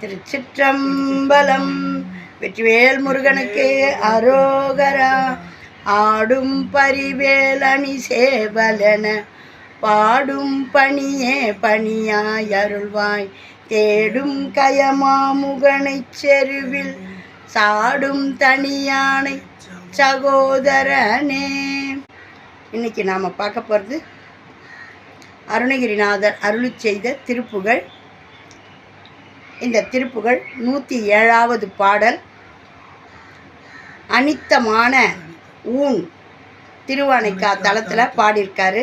திருச்சிற்றம்பலம். வெற்றிவேல் முருகனுக்கு அரோகரா. ஆடும் பரிவேலணி சேவலன பாடும் பணியே பணியாய் அருள்வாய். தேடும் கயமாமுகனை செருவில் சாடும் தனியானை சகோதரனே. இன்னைக்கு நாம் பார்க்க போகிறது அருணகிரிநாதர் அருளி செய்த திருப்புகழ். இந்த திருப்புகழ் நூற்றி ஏழாவது பாடல். அனித்தமான ஊன் திருவானைக்கா தளத்தில் பாடியிருக்காரு.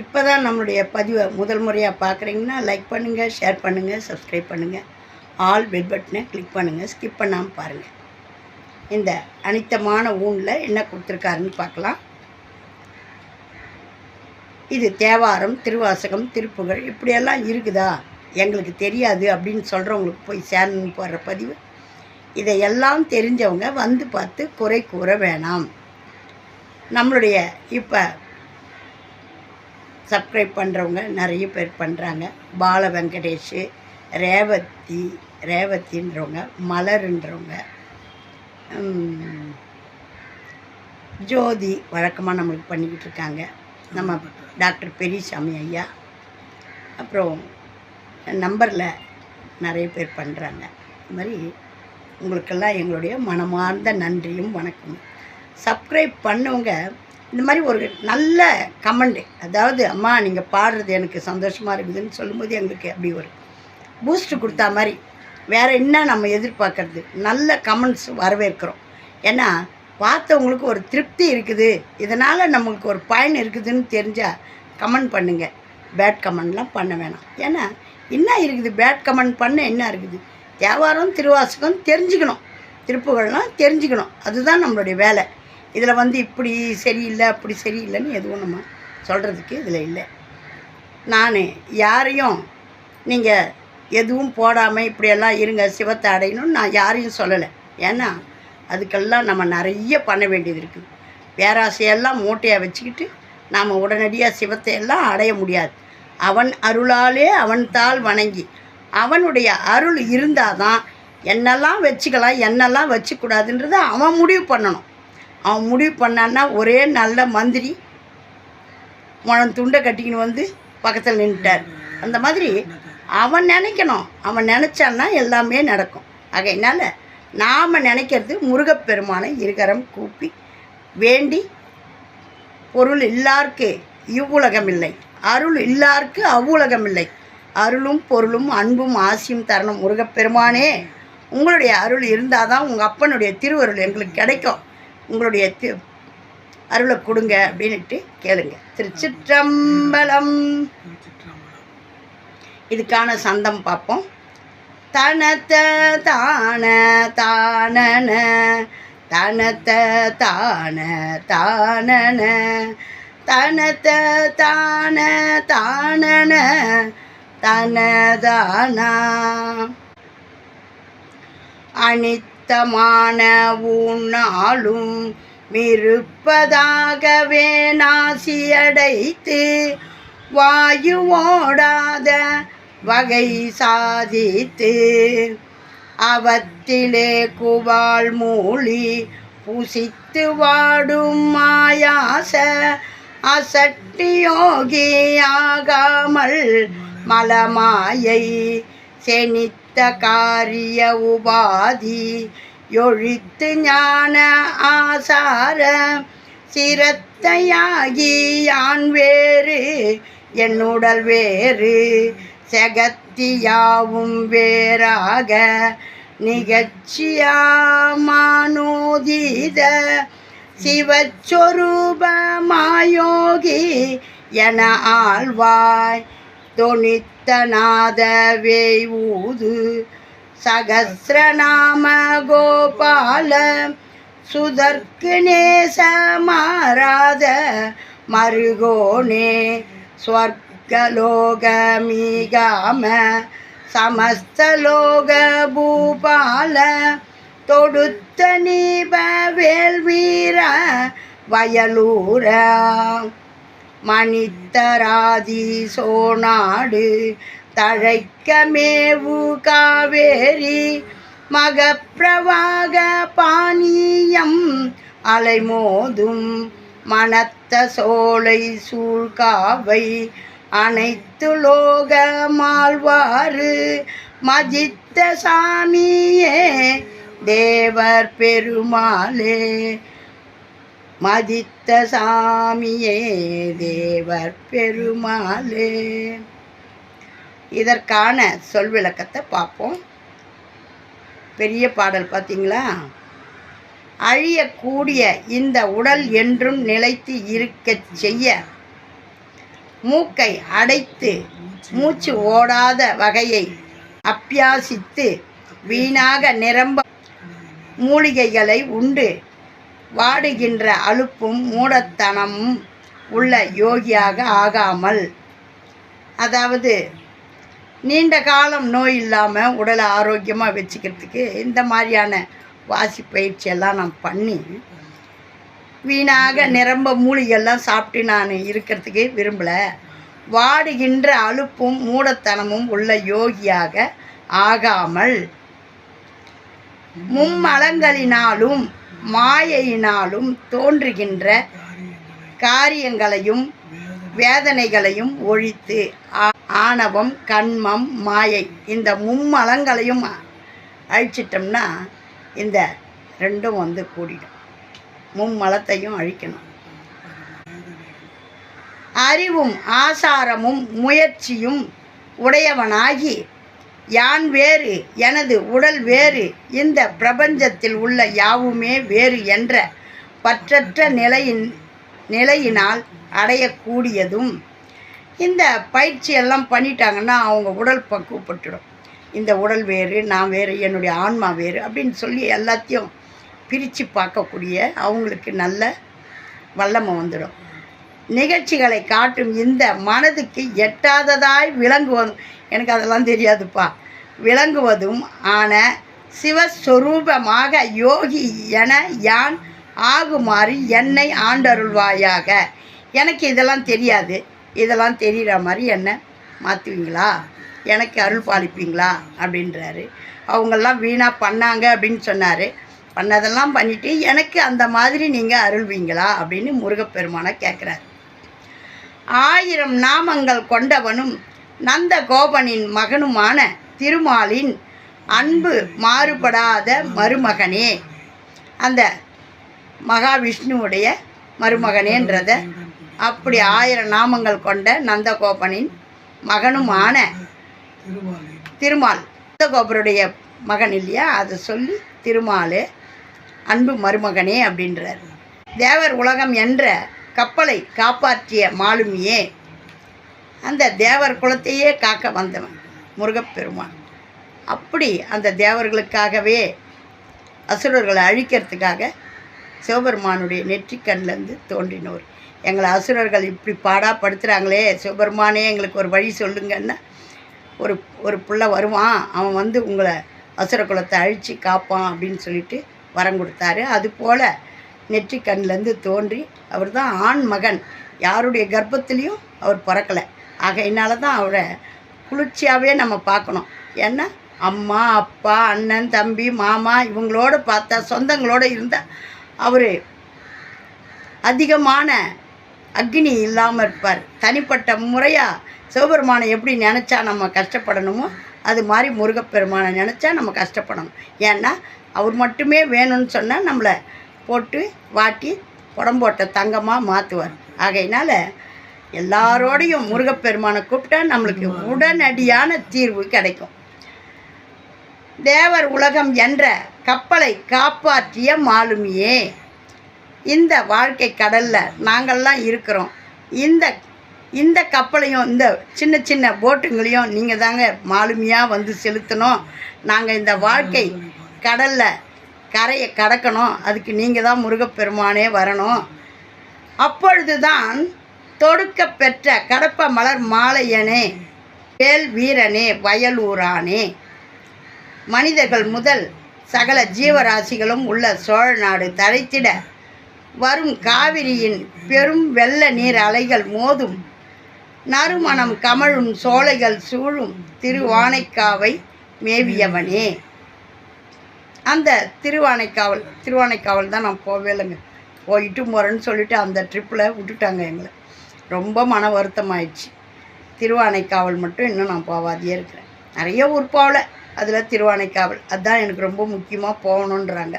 இப்போ தான் நம்மளுடைய பதிவை முதல் முறையாக பார்க்குறீங்கன்னா லைக் பண்ணுங்கள் ஷேர் பண்ணுங்கள் சப்ஸ்கிரைப் பண்ணுங்கள் ஆல் பெல் பட்டனை கிளிக் பண்ணுங்கள் ஸ்கிப் பண்ணாமல் பாருங்கள் இந்த அனித்தமான ஊனில் என்ன கொடுத்துருக்காருன்னு பார்க்கலாம். இது தேவாரம் திருவாசகம் திருப்புகழ் இப்படியெல்லாம் இருக்குதா? எங்களுக்கு தெரியாது அப்படின்னு சொல்கிறவங்களுக்கு போய் சேரணும்னு போடுற பதிவு. இதையெல்லாம் தெரிஞ்சவங்க வந்து பார்த்து குறை கூற வேணாம். நம்மளுடைய இப்போ சப்ஸ்கிரைப் பண்ணுறவங்க நிறைய பேர் பண்ணுறாங்க பால வெங்கடேஷ் ரேவதி ரேவதின்றவங்க மலருன்றவங்க ஜோதி வழக்கமாக நம்மளுக்கு பண்ணிக்கிட்டு இருக்காங்க. நம்ம டாக்டர் பெரியசாமி ஐயா அப்புறம் நம்பரில் நிறைய பேர் பண்ணுறாங்க இது மாதிரி உங்களுக்கெல்லாம் எங்களுடைய மனமார்ந்த நன்றியும் வணக்கம் சப்ஸ்கிரைப் பண்ணவங்க இந்த மாதிரி ஒரு நல்ல கமெண்டு அதாவது அம்மா நீங்கள் பாடுறது எனக்கு சந்தோஷமாக இருக்குதுன்னு சொல்லும்போது எங்களுக்கு அப்படி ஒரு பூஸ்ட் கொடுத்தா மாதிரி வேறு என்ன நம்ம எதிர்பார்க்கறது? நல்ல கமெண்ட்ஸ் வரவேற்கிறோம். ஏன்னா பார்த்தவங்களுக்கு ஒரு திருப்தி இருக்குது. இதனால் நம்மளுக்கு ஒரு பயன் இருக்குதுன்னு தெரிஞ்சால் கமெண்ட் பண்ணுங்கள் பேட் கமெண்ட்லாம் பண்ண வேணாம். ஏன்னா என்ன இருக்குது? பேட் கமெண்ட் பண்ண என்ன இருக்குது? தேவாரம் திருவாசகம் தெரிஞ்சுக்கணும். திருப்புகள்லாம் தெரிஞ்சுக்கணும். அதுதான் நம்மளுடைய வேலை. இதில் வந்து இப்படி சரியில்லை அப்படி சரியில்லைன்னு எதுவும் நம்ம சொல்கிறதுக்கு இதில் இல்லை. நான் யாரையும் நீங்கள் எதுவும் போடாமல் இப்படியெல்லாம் இருங்க சிவத்தை அடையணும்னு நான் யாரையும் சொல்லலை. ஏன்னா அதுக்கெல்லாம் நம்ம நிறைய பண்ண வேண்டியது இருக்குது. பேராசையெல்லாம் மூட்டையாக வச்சுக்கிட்டு நாம் உடனடியாக சிவத்தை எல்லாம் அடைய முடியாது. அவன் அருளாலே அவன் தாள் வணங்கி. அவனுடைய அருள் இருந்தால் தான் என்னெல்லாம் வச்சுக்கலாம் என்னெல்லாம் வச்சுக்கூடாதுன்றதை அவன் முடிவு பண்ணணும். அவன் முடிவு பண்ணான்னா ஒரே நல்ல மந்திரி முழம் துண்டை கட்டிக்கின்னு வந்து பக்கத்தில் நின்றுட்டார் அந்த மாதிரி அவன் நினைக்கணும். அவன் நினச்சான்னா எல்லாமே நடக்கும். ஆகையினால் நாம் நினைக்கிறது முருகப்பெருமானை இருகரம் கூப்பி வேண்டி பொருள் எல்லாருக்கே இவ்வுலகம் இல்லை அருள் இல்லார்க்கு அவ்வுலகம் இல்லை அருளும் பொருளும் அன்பும் ஆசியும் தரணும் முருகப்பெருமானே. உங்களுடைய அருள் இருந்தால் தான் உங்கள் அப்பனுடைய திருவருள் எங்களுக்கு கிடைக்கும். உங்களுடைய தி அருளை கொடுங்க அப்படின்ட்டு கேளுங்க. திருச்சிற்றம்பலம். இதுக்கான சந்தம் பார்ப்போம். தனத்த தான தானன தனத்த தான தானன தனத்த தான தானன தனதானா? அனித்தமான உன்னாலும் மிருப்பதாகவே நாசியடைத்து வாயு ஓடாத வகை சாதித்து அவத்திலே குவால் மூழி புசித்து வாடும் மாயாச அசட்டியோகியாகாமல் மலமாயை செனித்த காரிய உபாதி ஒழித்து ஞான ஆசார சிரத்தையாகி யான் வேறு? என்னுடல் வேறு. செகத்தியாவும் வேறாக. நிகழ்ச்சியாமானோதீத சிவச்சொரூபமாயோகி என ஆழ்வாய் தொனித்தநாதவே ஊது சகசிரநாம கோபால சுதற்கு நேசமாராத மருகோனே ஸ்வர்கலோகமீகாம சமஸ்தலோக பூபால தொடுத்த நீப வேல்வீர வயலூர. மணித்தராதி சோநாடு தழைக்கமேவு காவேரி. மகப்பிரவாக பானியம் அலைமோதும் மனத்த சோலை சூழ்காவை. அனைத்து லோகமாழ்வாறு மஜித்த சாமியே தேவர் பெருமாளே மதித்த சாமியே தேவர் பெருமாளே. இதற்கான சொல் விளக்கத்தை பார்ப்போம். பெரிய பாடல் பார்த்தீங்களா? அழியக்கூடிய இந்த உடல் என்றும் நிலைத்து இருக்கச் செய்ய மூக்கை அடைத்து மூச்சு ஓடாத வகையை அப்பியாசித்து வீணாக நிரம்ப மூலிகைகளை உண்டு. வாடுகின்ற அலுப்பும் மூடத்தனமும் உள்ள யோகியாக ஆகாமல் அதாவது நீண்ட காலம் நோய் இல்லாமல் உடலை ஆரோக்கியமாக வச்சுக்கிறதுக்கு இந்த மாதிரியான வாசி பயிற்சியெல்லாம் நான் பண்ணி வீணாக நிரம்ப மூலிகையெல்லாம் சாப்பிட்டு நான் இருக்கிறதுக்கு விரும்பலை. வாடுகின்ற அலுப்பும் மூடத்தனமும் உள்ள யோகியாக ஆகாமல் மும்மலங்களினாலும் மாயையினாலும் தோன்றுகின்ற காரியங்களையும் வேதனைகளையும் ஒழித்து ஆ- ஆணவம் கண்மம் மாயை இந்த மும்மலங்களையும் அழிச்சிட்டோம்னா இந்த ரெண்டும் வந்து கூடிடும். மும்மலத்தையும் அழிக்கணும். அறிவும் ஆசாரமும் முயற்சியும் உடையவனாகி யான் வேறு? எனது உடல் வேறு. இந்த பிரபஞ்சத்தில் உள்ள யாவுமே வேறு என்ற பற்றற்ற நிலையின் நிலையினால் அடையக்கூடியதும் இந்த பயிற்சியெல்லாம் பண்ணிட்டாங்கன்னா அவங்க உடல் பக்குவப்பட்டுடும் இந்த உடல் வேறு நான் வேறு என்னுடைய ஆன்மா வேறு அப்படின்னு சொல்லி எல்லாத்தையும் பிரித்து பார்க்கக்கூடிய அவங்களுக்கு நல்ல வல்லமை வந்துடும். நிகழ்ச்சிகளை காட்டும் இந்த மனதுக்கு எட்டாததாய் விளங்குவதும் எனக்கு அதெல்லாம் தெரியாதுப்பா. விளங்குவதும் ஆன சிவஸ்வரூபமாக யோகி என யான் ஆகுமாறு என்னை ஆண்டருள்வாயாக. எனக்கு இதெல்லாம் தெரியாது. இதெல்லாம் தெரிகிற மாதிரி என்னை மாற்றுவீங்களா எனக்கு அருள் பாலிப்பீங்களா? அப்படின்றாரு. அவங்கெல்லாம் வீணாக பண்ணாங்க அப்படின்னு சொன்னார். பண்ணதெல்லாம் பண்ணிவிட்டு எனக்கு அந்த மாதிரி நீங்கள் அருள்வீங்களா? அப்படின்னு முருகப்பெருமானை கேட்குறாரு ஆயிரம் நாமங்கள் கொண்டவனும் நந்த கோபனின் மகனுமான திருமாலின் அன்பு மாறுபடாத மருமகனே. அந்த மகாவிஷ்ணுவுடைய மருமகனேன்றத அப்படி ஆயிரம் நாமங்கள் கொண்ட நந்தகோபனின் மகனுமான திருமால். நந்தகோபருடைய மகன் இல்லையா? அதை சொல்லி திருமாலு அன்பு மருமகனே அப்படின்றார். தேவர் உலகம் என்ற கப்பலை காப்பாற்றிய மாலுமியே அந்த தேவர் குலத்தையே காக்க வந்தவன் முருகப்பெருமான். அப்படி அந்த தேவர்களுக்காகவே அசுரர்களை அழிக்கிறதுக்காக சிவபெருமானுடைய நெற்றிக்கண்லேருந்து தோன்றினோர். எங்களை அசுரர்கள் இப்படி பாடாப்படுத்துகிறாங்களே சிவபெருமானே எங்களுக்கு ஒரு வழி சொல்லுங்கன்னா ஒரு ஒரு பிள்ளை வருவான் அவன் வந்து உங்களை அசுர குலத்தை அழித்து காப்பான் அப்படின்னு சொல்லிட்டு வரம் கொடுத்தாரு. அதுபோல் நெற்றிக்கண்லேருந்து தோன்றி அவர் தான் ஆண் மகன். யாருடைய கர்ப்பத்துலேயும் அவர் பிறக்கலை. ஆகையினால தான் அவரை குளிர்ச்சியாகவே நம்ம பார்க்கணும். ஏன்னா அம்மா அப்பா அண்ணன் தம்பி மாமா இவங்களோட பார்த்தா சொந்தங்களோட இருந்தால் அவர் அதிகமான அக்னி இல்லாமல் இருப்பார். தனிப்பட்ட முறையாக சிவபெருமானை எப்படி நினச்சா நம்ம கஷ்டப்படணுமோ அது மாதிரி முருகப்பெருமானை நினச்சா நம்ம கஷ்டப்படணும். ஏன்னா அவர் மட்டுமே வேணும்னு சொன்னால் நம்மளை போட்டு வாட்டி புடம்போட்ட தங்கமாக மாற்றுவார் ஆகையினால எல்லாரோடையும் முருகப்பெருமானை கூப்பிட்டா நம்மளுக்கு உடனடியான தீர்வு கிடைக்கும். தேவர் உலகம் என்ற கப்பலை காப்பாற்றிய மாலுமியே இந்த வாழ்க்கை கடலில் நாங்கள்லாம் இருக்கிறோம். இந்த இந்த கப்பலையும் இந்த சின்ன சின்ன போட்டுங்களையும் நீங்கள் தாங்க மாலுமியாக வந்து செலுத்தணும். நாங்கள் இந்த வாழ்க்கை கடலில் கரையை கடக்கணும். அதுக்கு நீங்கள் தான் முருகப்பெருமானே வரணும். அப்பொழுது தான் தொடுக்க பெற்ற கடப்ப மலர் மாலையனே வேல் வீரனே வயலூரானே. மனிதர்கள் முதல் சகல ஜீவராசிகளும் உள்ள சோழ நாடு தழைத்திட வரும் காவிரியின் பெரும் வெள்ள நீர் அலைகள் மோதும். நறுமணம் கமழும் சோலைகள் சூழும் திருவானைக்காவை மேவியவனே. அந்த திருவானைக்காவல் திருவானைக்காவல் தான் நான் போவே இல்லைங்க. போயிட்டு போகிறேன்னு சொல்லிட்டு அந்த ட்ரிப்பில் விட்டுட்டாங்க எங்களை. ரொம்ப மன வருத்தமாகிடுச்சு திருவானைக்காவல் மட்டும் இன்னும் நான் போகாதையே இருக்கிறேன். நிறைய ஊர் போகல அதில் திருவானைக்காவல். அதுதான் எனக்கு ரொம்ப முக்கியமாக போகணுன்றாங்க.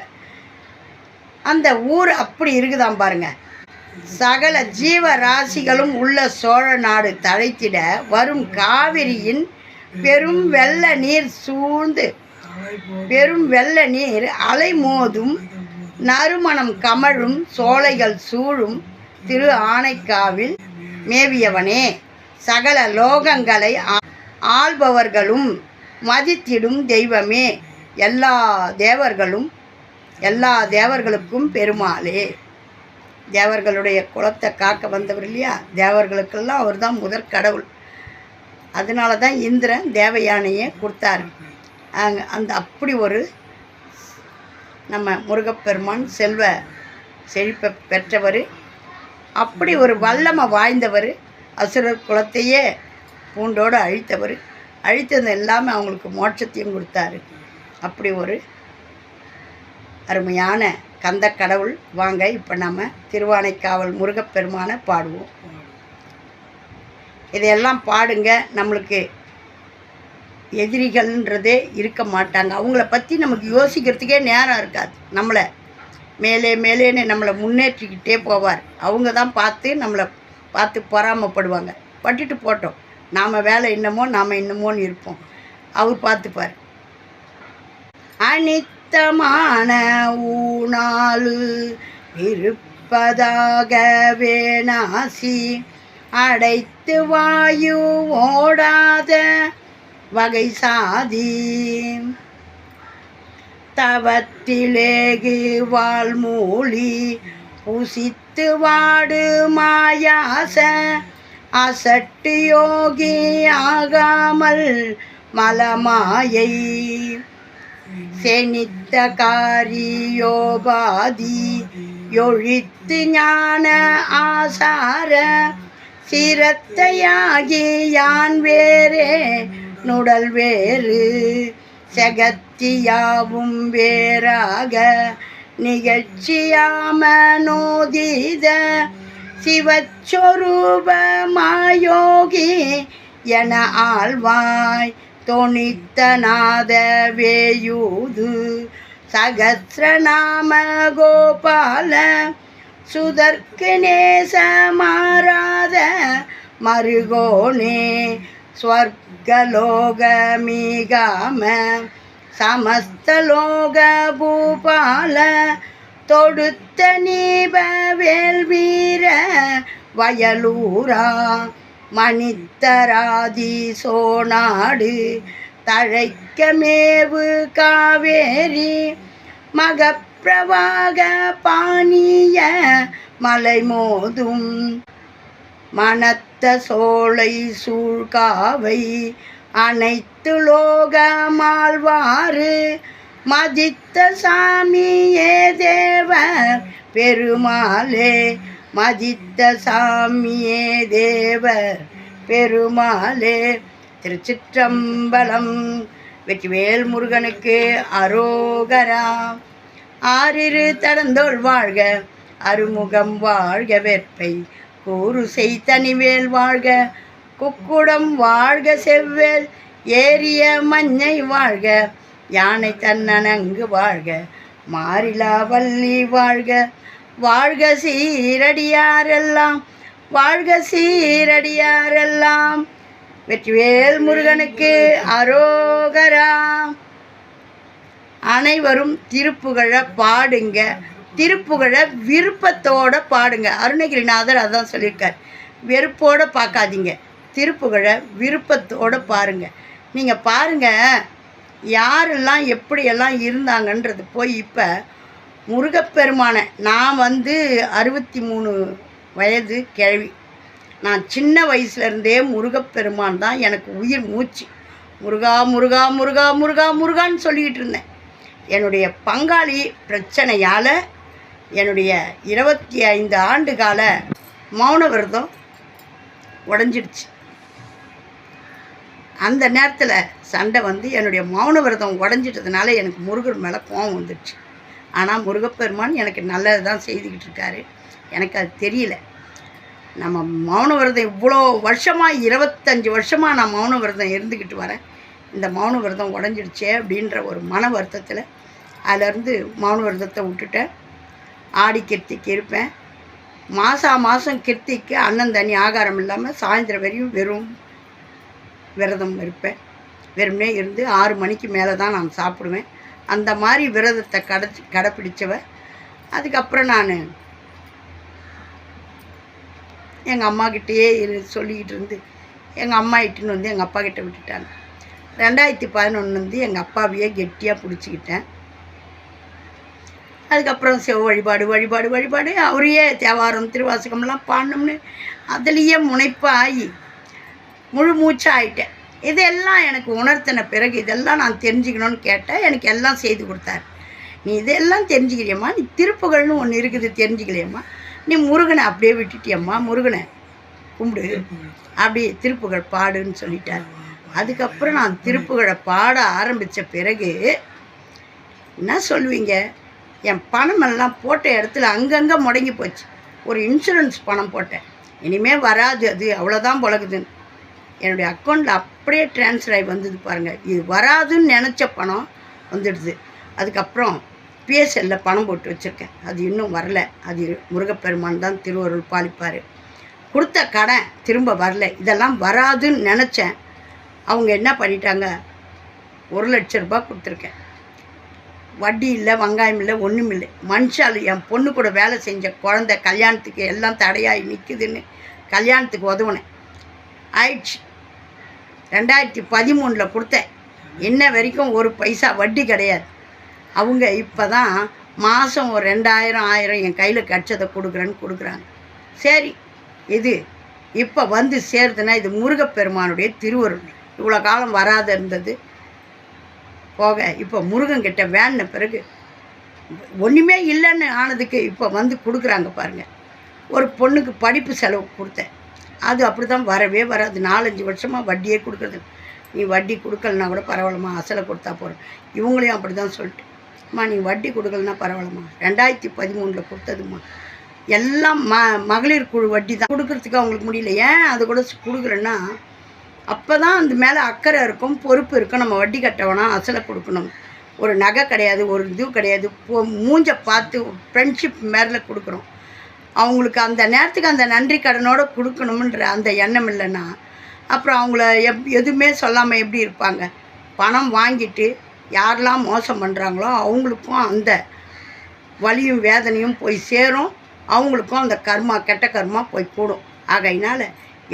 அந்த ஊர் அப்படி இருக்குதாம் பாருங்க. சகல ஜீவ ராசிகளும் உள்ள சோழ நாடு தழைத்திட வரும் காவிரியின் பெரும் வெள்ள நீர் சூழ்ந்து பெரும் வெள்ள நீர் அலை மோதும் நறுமணம் கமழும் சோலைகள் சூழும் திரு ஆனைக்காவில் மேவியவனே. சகல லோகங்களை ஆ- ஆள்பவர்களும் மதித்திடும் தெய்வமே. எல்லா தேவர்களும் எல்லா தேவர்களுக்கும் பெருமாளே. தேவர்களுடைய குலத்தை காக்க வந்தவர் இல்லையா? தேவர்களுக்கெல்லாம் அவர் தான் முதற் கடவுள். அதனால தான் இந்திரன் தேவயானையை கொடுத்தாரு. அந்த அப்படி ஒரு நம்ம முருகப்பெருமான் செல்வ செழிப்பை பெற்றவர். அப்படி ஒரு வல்லமை வாய்ந்தவர். அசுரர் குலத்தையே பூண்டோடு அழித்தவர். அழித்தது எல்லாமே அவங்களுக்கு மோட்சத்தையும் கொடுத்தாரு. அப்படி ஒரு அருமையான கந்த கடவுள். வாங்க இப்போ நம்ம திருவானைக்காவல் முருகப்பெருமானை பாடுவோம். இதையெல்லாம் பாடுங்க. நம்மளுக்கு எதிரிகள்ன்றதே இருக்க மாட்டாங்க. அவங்கள பற்றி நமக்கு யோசிக்கிறதுக்கே நேரம் இருக்காது. நம்மளை மேலே மேலேன்னு நம்மளை முன்னேற்றிக்கிட்டே போவார். அவங்க தான் பார்த்து நம்மளை பார்த்து பொறாமப்படுவாங்க. பட்டுட்டு போட்டோம். நாம் வேலை இன்னமோ நாம் இன்னமோன்னு இருப்போம். அவர் பார்த்துப்பார். அனித்தமான ஊனாலு இருப்பதாக வேணாசி. அடைத்து வாயு ஓடாத வகை சாதி. தவத்திலேகு வாழ்மூலி புசித்து வாடு மாயாச. அசட்டு யோகி ஆகாமல் மலமாயை. செனித்த காரியோபாதி ஒழித்து ஞான ஆசார. சிரத்தையாகி யான் வேறே நுடல் வேறு. செகத்தியாவும் வேறாக நிகழ்ச்சியாம நோதித சிவச்சொரூபமாயோகி என ஆழ்வாய் தொனித்தநாத வேயூது சகசிரநாம கோபால சுதற்கு நேசமாராத மருகோனே மருகோனே ஸ்வர்கலோகமீகாம சமஸ்தலோக பூபால தொடுத்த நீபவேல் வீர வயலூரா மணித்தராதி சோனாடு தழைக்கமேவு காவேரி மகப்பிரவாக பாணிய மலை மோதும் மனத்த சோலை சூழ்காவை அனைத்து லோகமாழ்வாறு. மதித்த சாமியே தேவர் பெருமாளே மதித்த சாமியே தேவர் பெருமாளே. திருச்சிற்றம்பலம் வெற்றிவேல் முருகனுக்கு அரோகரா. ஆறிரு தடந்தோள் வாழ்க அருமுகம் வாழ்க வெற்பை கூறு செய் தனிவேல் வாழ்க குக்குடம் வாழ்க செவ்வேல் ஏரிய மஞ்சை வாழ்க யானை தன்னனங்கு வாழ்க மாறிலா வள்ளி வாழ்க. வாழ்க சீரடியாரெல்லாம் வாழ்க சீரடியாரெல்லாம். வெற்றிவேல் முருகனுக்கு அரோகரா. அனைவரும் திருப்புகழ பாடுங்க. திருப்புகழை விருப்பத்தோட பாடுங்க. அருணகிரிநாதர் அதான் சொல்லியிருக்கார். வெறுப்போட பார்க்காதீங்க. திருப்புகழை விருப்பத்தோட பாருங்க. நீங்கள் பாருங்க யாரெல்லாம் எப்படியெல்லாம் இருந்தாங்கன்றது. போய் இப்போ முருகப்பெருமானை நான் வந்து அறுபத்தி மூணு வயது கிழவி. நான் சின்ன வயசுலேருந்தே முருகப்பெருமான் தான் எனக்கு உயிர் மூச்சு. முருகா முருகா முருகா முருகா முருகான்னு சொல்லிக்கிட்டு இருந்தேன். என்னுடைய பங்காளி பிரச்சனையால் என்னுடைய இருபத்தி ஐந்து ஆண்டு கால மௌன விரதம் உடஞ்சிடுச்சு. அந்த நேரத்தில் சண்டை வந்து என்னுடைய மௌன விரதம் உடஞ்சிட்டதுனால எனக்கு முருகர் மேலே கோவம் வந்துடுச்சு. ஆனால் முருகப்பெருமான் எனக்கு நல்லது தான் செய்துக்கிட்டு இருக்காரு. எனக்கு அது தெரியல. நம்ம மௌன விரதம் இவ்வளோ வருஷமாக இருபத்தஞ்சி வருஷமாக நான் மௌன விரதம் இருந்துக்கிட்டு வரேன். இந்த மௌன விரதம் உடஞ்சிடுச்சே அப்படின்ற ஒரு மன வருத்தத்தில் அதிலேருந்து மௌன விரதத்தை விட்டுட்டேன். ஆடி கிருத்திக்கு இருப்பேன். மாதம் மாதம் கிருத்திக்கு அன்னம் தண்ணி ஆகாரம் இல்லாமல் சாயந்தரம் வரையும் வெறும் விரதம் இருப்பேன். வெறுமனே இருந்து ஆறு மணிக்கு மேலே தான் நான் சாப்பிடுவேன். அந்த மாதிரி விரதத்தை கடை கடைப்பிடிச்சவ அதுக்கப்புறம் நான் எங்கள் அம்மாக்கிட்டேயே இரு சொல்லிக்கிட்டு இருந்து எங்கள் அம்மா இட்டுன்னு வந்து எங்கள் அப்பா கிட்டே விட்டுட்டாங்க. ரெண்டாயிரத்தி பதினொன்று வந்து எங்கள் அப்பாவையே கெட்டியாக பிடிச்சிக்கிட்டேன். அதுக்கப்புறம் சிவ வழிபாடு வழிபாடு வழிபாடு. அவரையே தேவாரம் திருவாசகம்லாம் பாடணும்னு அதுலேயே முனைப்பாகி முழு மூச்சாயிட்டேன். இதெல்லாம் எனக்கு உணர்த்தின பிறகு இதெல்லாம் நான் தெரிஞ்சுக்கணும்னு கேட்டேன். எனக்கு எல்லாம் செய்து கொடுத்தாரு. நீ இதெல்லாம் தெரிஞ்சுக்கிறியம்மா. நீ திருப்புகள்னு ஒன்று இருக்குது தெரிஞ்சுக்கலையம்மா நீ முருகனை அப்படியே விட்டுட்டியம்மா. முருகனை கும்பிடு. அப்படியே திருப்புகள் பாடுன்னு சொல்லிட்டார். அதுக்கப்புறம் நான் திருப்புகழை பாட ஆரம்பித்த பிறகு என்ன சொல்லுவீங்க? என் பணமெல்லாம் போட்ட இடத்துல அங்கங்கே முடங்கி போச்சு. ஒரு இன்சூரன்ஸ் பணம் போட்டேன். இனிமேல் வராது அது அவ்வளோதான் பழகுதுன்னு. என்னுடைய அக்கௌண்ட்டில் அப்படியே ட்ரான்ஸ்ஃபர் ஆகி வந்தது பாருங்கள் இது வராதுன்னு நினச்ச பணம் வந்துடுது. அதுக்கப்புறம் பிஎஸ்எல்ல பணம் போட்டு வச்சுருக்கேன். அது இன்னும் வரல. அது முருகப்பெருமான் தான் திருவருள் பாலிப்பார். கொடுத்த கடன் திரும்ப வரல. இதெல்லாம் வராதுன்னு நினச்சேன். அவங்க என்ன பண்ணிட்டாங்க? ஒரு லட்ச ரூபாய் கொடுத்துருக்கேன். வட்டி இல்லை வெங்காயம் இல்லை ஒன்றும் இல்லை. மனுஷால் என் பொண்ணு கூட வேலை செஞ்ச குழந்தை கல்யாணத்துக்கு எல்லாம் தடையாகி நிற்குதுன்னு கல்யாணத்துக்கு உதவுனேன். ஆயிடுச்சு. ரெண்டாயிரத்தி பதிமூணில் கொடுத்தேன். இன்ன வரைக்கும் ஒரு பைசா வட்டி கிடையாது. அவங்க இப்போ தான் மாதம் ஒரு ரெண்டாயிரம் ஆயிரம் என் கையில் கிடச்சதை கொடுக்குறேன்னு கொடுக்குறாங்க. சரி இது இப்போ வந்து சேருதுன்னா இது முருகப்பெருமானுடைய திருவருள். இவ்வளோ காலம் வராது இருந்தது. போக இப்போ முருகன்கிட்ட வேண்டின பிறகு ஒன்றுமே இல்லைன்னு ஆனதுக்கு இப்போ வந்து கொடுக்குறாங்க பாருங்கள் ஒரு பொண்ணுக்கு படிப்பு செலவு கொடுத்தேன். அது அப்படி தான் வரவே வராது. நாலஞ்சு வருஷமாக வட்டியே கொடுக்குறது நீ வட்டி கொடுக்கலனா கூட பரவாயில்லம்மா அசலை கொடுத்தா போகிறேன் இவங்களையும் அப்படி தான் சொல்லிட்டு அம்மா நீ வட்டி கொடுக்கலனா பரவாயில்லம்மா. ரெண்டாயிரத்தி பதிமூணில் கொடுத்ததும்மா. எல்லாம் ம மகளிர் குழு வட்டி தான். கொடுக்கறதுக்கு அவங்களுக்கு முடியல. ஏன் அது கூட கொடுக்குறேன்னா அப்போ தான் அந்த மேலே அக்கறை இருக்கும் பொறுப்பு இருக்கும். நம்ம வட்டி கட்டவனா அசலை கொடுக்கணும். ஒரு நகை கிடையாது ஒரு இது கிடையாது. மூஞ்ச பார்த்து ஃப்ரெண்ட்ஷிப் மேலே கொடுக்குறோம் அவங்களுக்கு அந்த நேரத்துக்கு அந்த நன்றி கடனோட கொடுக்கணுன்ற அந்த எண்ணம் இல்லைன்னா அப்புறம் அவங்கள எப் எதுவுமே சொல்லாமல் எப்படி இருப்பாங்க? பணம் வாங்கிட்டு யாரெல்லாம் மோசம் பண்ணுறாங்களோ அவங்களுக்கும் அந்த வலியும் வேதனையும் போய் சேரும். அவங்களுக்கும் அந்த கர்மா கெட்ட கர்மா போய் கூடும். ஆகையினால்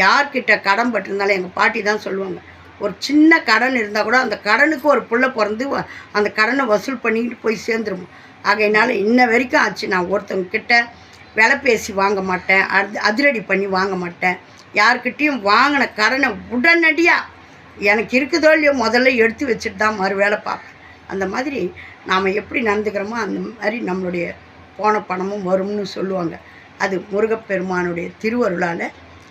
யார்கிட்ட கடன் பட்டிருந்தாலும் எங்கள் பாட்டி தான் சொல்லுவாங்க. ஒரு சின்ன கடன் இருந்தால் கூட அந்த கடனுக்கு ஒரு பிள்ளை பிறந்து அந்த கடனை வசூல் பண்ணிக்கிட்டு போய் சேர்ந்துடும் ஆகையினால இன்ன வரைக்கும் ஆச்சு. நான் ஒருத்தவங்க கிட்ட விலை பேசி வாங்க மாட்டேன். அது அதிரடி பண்ணி வாங்க மாட்டேன். யார்கிட்டேயும் வாங்கின கடனை உடனடியாக எனக்கு இருக்குதோ இல்லையோ முதல்ல எடுத்து வச்சுட்டு தான் மறு வேலை பார்ப்பேன். அந்த மாதிரி நாம் எப்படி நடந்துக்கிறோமோ அந்த மாதிரி நம்மளுடைய போன பணமும் வரும்னு சொல்லுவாங்க. அது முருகப்பெருமானுடைய திருவருளால்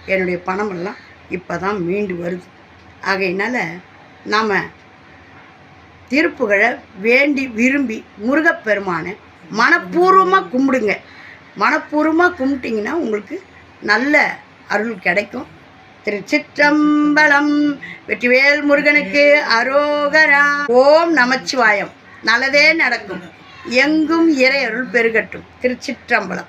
என்னுடைய பணமெல்லாம் இப்போ தான் மீண்டு வருது. ஆகையினால் நாம் திருப்புகழை வேண்டி விரும்பி முருகப்பெருமானை மனப்பூர்வமாக கும்பிடுங்க. மனப்பூர்வமாக கும்பிட்டிங்கன்னா உங்களுக்கு நல்ல அருள் கிடைக்கும். திருச்சிற்றம்பலம் வெற்றிவேல் முருகனுக்கு அரோகரா. ஓம் நமச்சிவாயம். நல்லதே நடக்கும். எங்கும் இறை அருள் பெருகட்டும். திருச்சிற்றம்பலம்.